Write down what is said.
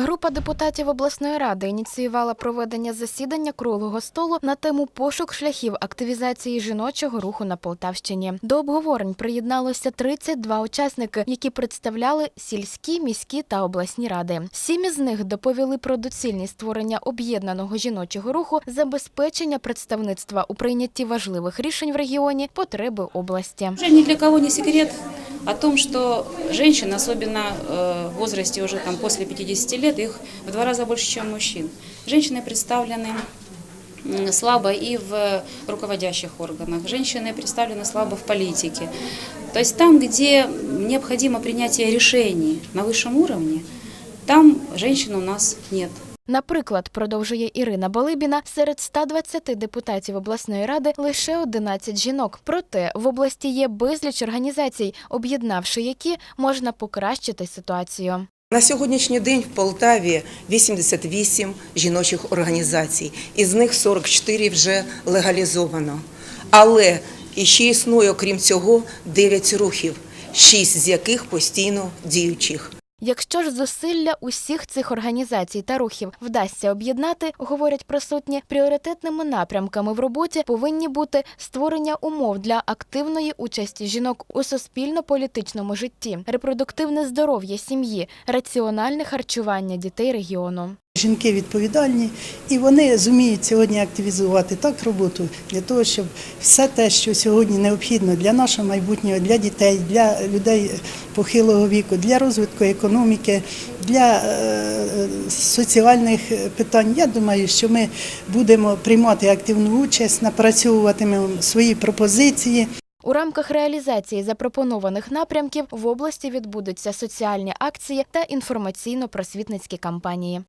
Група депутатів обласної ради ініціювала проведення засідання круглого столу на тему пошук шляхів активізації жіночого руху на Полтавщині. До обговорень приєдналося 32 учасники, які представляли сільські, міські та обласні ради. Сім із них доповіли про доцільність створення об'єднаного жіночого руху, забезпечення представництва у прийнятті важливих рішень в регіоні, потреби області. Уже ни для кого не секрет о том, что женщин, особенно э, в возрасте уже там, после 50 лет, их в два раза больше, чем мужчин. Женщины представлены слабо и в руководящих органах. Женщины представлены слабо в политике. То есть там, где необходимо принятие решений на высшем уровне, там женщин у нас нет. Наприклад, продовжує Ірина Балибіна, серед 120 депутатів обласної ради лише 11 жінок. Проте в області є безліч організацій, об'єднавши які можна покращити ситуацію. На сьогоднішній день в Полтаві 88 жіночих організацій, із них 44 вже легалізовано. Але іще існує, окрім цього, 9 рухів, 6 з яких постійно діючих. Якщо ж зусилля усіх цих організацій та рухів вдасться об'єднати, говорять присутні, пріоритетними напрямками в роботі повинні бути створення умов для активної участі жінок у суспільно-політичному житті, репродуктивне здоров'я сім'ї, раціональне харчування дітей регіону. Жінки відповідальні і вони зуміють сьогодні активізувати так роботу для того, щоб все те, що сьогодні необхідно для нашого майбутнього, для дітей, для людей похилого віку, для розвитку економіки, для е, соціальних питань. Я думаю, що ми будемо приймати активну участь, напрацьовуватимемо свої пропозиції. У рамках реалізації запропонованих напрямків в області відбудуться соціальні акції та інформаційно-просвітницькі кампанії.